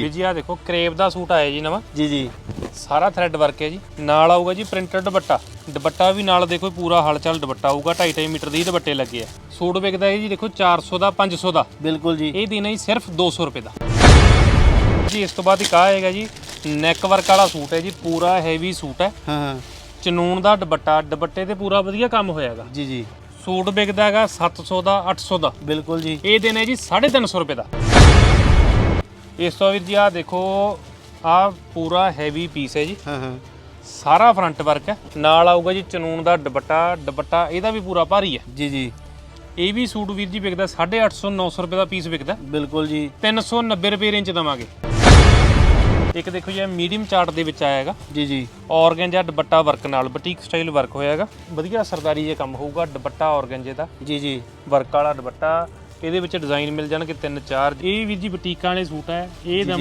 ਵੀ ਜੀ ਆ ਦੇਖੋ ਕਰੇਪ ਦਾ ਸੂਟ ਆਇਆ ਜੀ ਨਵਾਂ। ਜੀ ਜੀ। ਸਾਰਾ ਥ੍ਰੈਡ ਵਰਕ ਹੈ ਜੀ। ਨਾਲ ਆਊਗਾ ਜੀ ਪ੍ਰਿੰਟਡ ਦੁਪੱਟਾ। ਦੁਪੱਟਾ ਵੀ ਨਾਲ ਦੇਖੋ ਪੂਰਾ ਹਲਚਲ ਦੁਪੱਟਾ ਆਊਗਾ 2.5 ਮੀਟਰ ਦੀ ਦੁਪੱਟੇ ਲੱਗੇ ਆ। ਸੂਟ ਵਿਕਦਾ ਹੈ ਜੀ ਦੇਖੋ 400 ਦਾ 500 ਦਾ। ਬਿਲਕੁਲ ਜੀ। ਇਹ ਦੇਣਾ ਜੀ ਸਿਰਫ 200 ਰੁਪਏ ਦਾ। ਜੀ ਇਸ ਤੋਂ ਬਾਅਦ ਇੱਕ ਆਏਗਾ ਜੀ ਨੈਕ ਵਰਕ ਵਾਲਾ ਸੂਟ ਹੈ ਜੀ ਪੂਰਾ ਹੈਵੀ ਸੂਟ ਹੈ। ਹਾਂ ਹਾਂ। ਚਨੂਨ ਦਾ ਦੁਪੱਟਾ ਦੁਪੱਟੇ ਤੇ ਪੂਰਾ ਵਧੀਆ ਕੰਮ ਹੋਇਆਗਾ ਜੀ ਜੀ। ਸੂਟ ਵਿਕਦਾ ਹੈਗਾ 700 ਦਾ 800 ਦਾ। ਬਿਲਕੁਲ ਜੀ। ਇਹ ਦੇਣਾ ਹੈ ਜੀ 350 ਰੁਪਏ ਦਾ। ਇਸ ਤੋਂ ਵੀਰ ਜੀ ਆ ਦੇਖੋ ਆ ਪੂਰਾ ਹੈਵੀ ਪੀਸ ਹੈ ਜੀ। ਹਾਂ ਹਾਂ। ਸਾਰਾ ਫਰੰਟ ਵਰਕ ਹੈ। ਨਾਲ ਆਊਗਾ ਜੀ ਚਨੂਨ ਦਾ ਦੁਪੱਟਾ ਦੁਪੱਟਾ ਇਹਦਾ ਵੀ ਪੂਰਾ ਭਾਰੀ ਹੈ। ਜੀ ਜੀ। ਇਹ ਵੀ ਸੂਟ ਵੀਰ ਜੀ ਵਿਕਦਾ 850 900 ਰੁਪਏ ਦਾ ਪੀਸ ਵਿਕਦਾ। ਬਿਲਕੁਲ ਜੀ। 390 ਰੁਪਏ ਰੇਂਜ ਦਵਾਂਗੇ। ਇੱਕ ਦੇਖੋ ਜੀ ਮੀਡੀਅਮ ਚਾਰਟ ਦੇ ਵਿੱਚ ਆਇਆ ਹੈਗਾ। ਜੀ ਜੀ। ਔਰਗੈਂਜਾ ਦੁਪੱਟਾ ਵਰਕ ਨਾਲ ਬੁਟੀਕ ਸਟਾਈਲ ਵਰਕ ਹੋਇਆ ਹੈਗਾ। ਵਧੀਆ ਸਰਦਾਰੀ ਜੇ ਕੰਮ ਹੋਊਗਾ ਦੁਪੱਟਾ ਔਰਗੈਂਜੇ ਦਾ। ਜੀ ਜੀ। ਵਰਕ ਵਾਲਾ ਦੁਪੱਟਾ ਇਹਦੇ ਵਿੱਚ ਡਿਜ਼ਾਈਨ ਮਿਲ ਜਾਣਗੇ ਤਿੰਨ ਚਾਰ ਇਹ ਵੀਰ ਜੀ ਬੁਟੀਕਾਂ ਵਾਲੇ ਸੂਟ ਹੈ ਇਹ ਦਵਾਂ